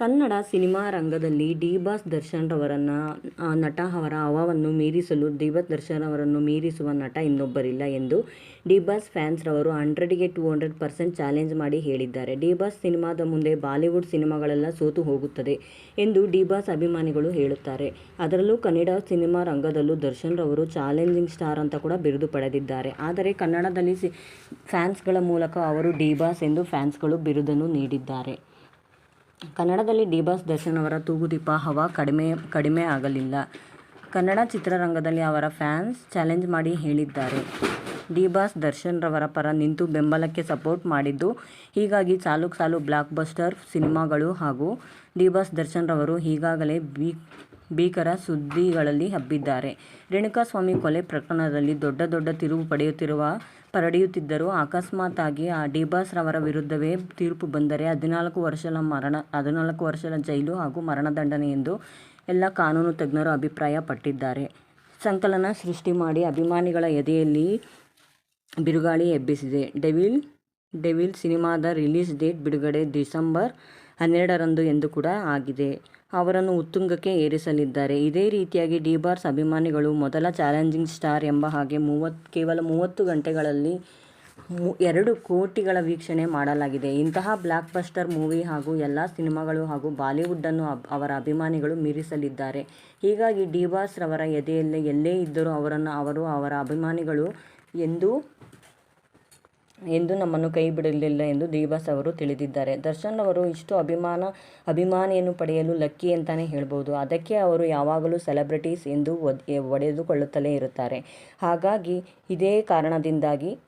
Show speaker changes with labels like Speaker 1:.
Speaker 1: Kannada cinema ರಂಗದಲ್ಲಿ D boss Darshan ರವರನ್ನ ನಟ ಅವರ ಅವವನ್ನು ಮೀರಿಸಲು ಡಿ ಬಾಸ್ ದರ್ಶನ್ ಅವರನ್ನು ಮೀರಿಸುವ ನಟ ಇನ್ನೊಬ್ಬರಿಲ್ಲ ಎಂದು ಡಿ ಬಾಸ್ ಫ್ಯಾನ್ಸ್ ರವರು ಹಂಡ್ರೆಡ್ಗೆ ಟೂ ಹಂಡ್ರೆಡ್ ಪರ್ಸೆಂಟ್ ಚಾಲೆಂಜ್ ಮಾಡಿ ಹೇಳಿದ್ದಾರೆ. ಡಿ ಬಾಸ್ ಸಿನಿಮಾದ ಮುಂದೆ ಬಾಲಿವುಡ್ ಸಿನಿಮಾಗಳೆಲ್ಲ ಸೋತು ಹೋಗುತ್ತದೆ ಎಂದು ಡಿ ಬಾಸ್ ಅಭಿಮಾನಿಗಳು ಹೇಳುತ್ತಾರೆ. ಅದರಲ್ಲೂ ಕನ್ನಡ ಸಿನಿಮಾ ರಂಗದಲ್ಲೂ ದರ್ಶನ್ ರವರು ಚಾಲೆಂಜಿಂಗ್ ಸ್ಟಾರ್ ಅಂತ ಕೂಡ ಬಿರುದು ಪಡೆದಿದ್ದಾರೆ. ಆದರೆ ಕನ್ನಡದಲ್ಲಿ ಸಿ, ಫ್ಯಾನ್ಸ್ಗಳ ಮೂಲಕ ಅವರು ಡಿ ಬಾಸ್ ಎಂದು ಫ್ಯಾನ್ಸ್ಗಳು ಬಿರುದನ್ನು ನೀಡಿದ್ದಾರೆ. ಕನ್ನಡದಲ್ಲಿ ಡಿ ಬಾಸ್ ದರ್ಶನ್ ಅವರ ತೂಗುದೀಪ ಹವಾ ಕಡಿಮೆ ಕಡಿಮೆ ಆಗಲಿಲ್ಲ. ಕನ್ನಡ ಚಿತ್ರರಂಗದಲ್ಲಿ ಅವರ ಫ್ಯಾನ್ಸ್ ಚಾಲೆಂಜ್ ಮಾಡಿ ಹೇಳಿದ್ದಾರೆ. ಡಿ ಬಾಸ್ ದರ್ಶನ್ ರವರ ಪರ ನಿಂತು ಬೆಂಬಲಕ್ಕೆ ಸಪೋರ್ಟ್ ಮಾಡಿದ್ದು, ಹೀಗಾಗಿ ಸಾಲು ಸಾಲು ಬ್ಲಾಕ್ ಬಸ್ಟರ್ ಸಿನಿಮಾಗಳು ಹಾಗೂ ಡಿ ಬಾಸ್ ದರ್ಶನ್ ರವರು ಈಗಾಗಲೇ ಬೀ, ಭೀಕರ ಸುದ್ದಿಗಳಲ್ಲಿ ಹಬ್ಬಿದ್ದಾರೆ. ರೇಣುಕಾಸ್ವಾಮಿ ಕೊಲೆ ಪ್ರಕರಣದಲ್ಲಿ ದೊಡ್ಡ ದೊಡ್ಡ ತಿರುವು ಪಡೆಯುತ್ತಿರುವ ಪಡೆಯುತ್ತಿದ್ದರೂ ಅಕಸ್ಮಾತಾಗಿ ಆ ಡಿಬಾಸ್ ರವರ ವಿರುದ್ಧವೇ ತೀರ್ಪು ಬಂದರೆ ಹದಿನಾಲ್ಕು ವರ್ಷದ ಮರಣ, ಹದಿನಾಲ್ಕು ವರ್ಷದ ಜೈಲು ಹಾಗೂ ಮರಣದಂಡನೆ ಎಂದು ಎಲ್ಲ ಕಾನೂನು ತಜ್ಞರು ಅಭಿಪ್ರಾಯಪಟ್ಟಿದ್ದಾರೆ. ಸಂಕಲನ ಸೃಷ್ಟಿ ಮಾಡಿ ಅಭಿಮಾನಿಗಳ ಎದೆಯಲ್ಲಿ ಬಿರುಗಾಳಿ ಎಬ್ಬಿಸಿದೆ. ಡೆವಿಲ್ ಡೆವಿಲ್ ಸಿನಿಮಾದ ರಿಲೀಸ್ ಡೇಟ್ ಬಿಡುಗಡೆ ಡಿಸೆಂಬರ್ ಹನ್ನೆರಡರಂದು ಎಂದು ಕೂಡ ಆಗಿದೆ. ಅವರನ್ನು ಉತ್ತುಂಗಕ್ಕೆ ಏರಿಸಲಿದ್ದಾರೆ. ಇದೇ ರೀತಿಯಾಗಿ ಡಿ ಬಾರ್ಸ್ ಅಭಿಮಾನಿಗಳು ಮೊದಲ ಚಾಲೆಂಜಿಂಗ್ ಸ್ಟಾರ್ ಎಂಬ ಹಾಗೆ ಮೂವತ್ತು ಕೇವಲ ಮೂವತ್ತು ಗಂಟೆಗಳಲ್ಲಿ ಎರಡು ಕೋಟಿಗಳ ವೀಕ್ಷಣೆ ಮಾಡಲಾಗಿದೆ. ಇಂತಹ ಬ್ಲಾಕ್ ಬಸ್ಟರ್ ಮೂವಿ ಹಾಗೂ ಎಲ್ಲ ಸಿನಿಮಾಗಳು ಹಾಗೂ ಬಾಲಿವುಡ್ಡನ್ನು ಅವರ ಅಭಿಮಾನಿಗಳು ಮೀರಿಸಲಿದ್ದಾರೆ. ಹೀಗಾಗಿ ಡಿ ಬಾಸ್ ರವರ ಎದೆಯಲ್ಲೇ ಎಲ್ಲೇ ಇದ್ದರೂ ಅವರನ್ನು, ಅವರು ಅವರ ಅಭಿಮಾನಿಗಳು ಎಂದೂ ಎಂದು ನಮ್ಮನ್ನು ಕೈ ಬಿಡಲಿಲ್ಲ ಎಂದು ದೇವಾಸ್ ಅವರು ತಿಳಿದಿದ್ದಾರೆ. ದರ್ಶನ್ ಅವರು ಇಷ್ಟು ಅಭಿಮಾನ, ಅಭಿಮಾನಿಯನ್ನು ಪಡೆಯಲು ಲಕ್ಕಿ ಅಂತಾನೆ ಹೇಳ್ಬೋದು. ಅದಕ್ಕೆ ಅವರು ಯಾವಾಗಲೂ ಸೆಲೆಬ್ರಿಟೀಸ್ ಎಂದು ಒಡೆದುಕೊಳ್ಳುತ್ತಲೇ ಇರುತ್ತಾರೆ. ಹಾಗಾಗಿ ಇದೇ ಕಾರಣದಿಂದಾಗಿ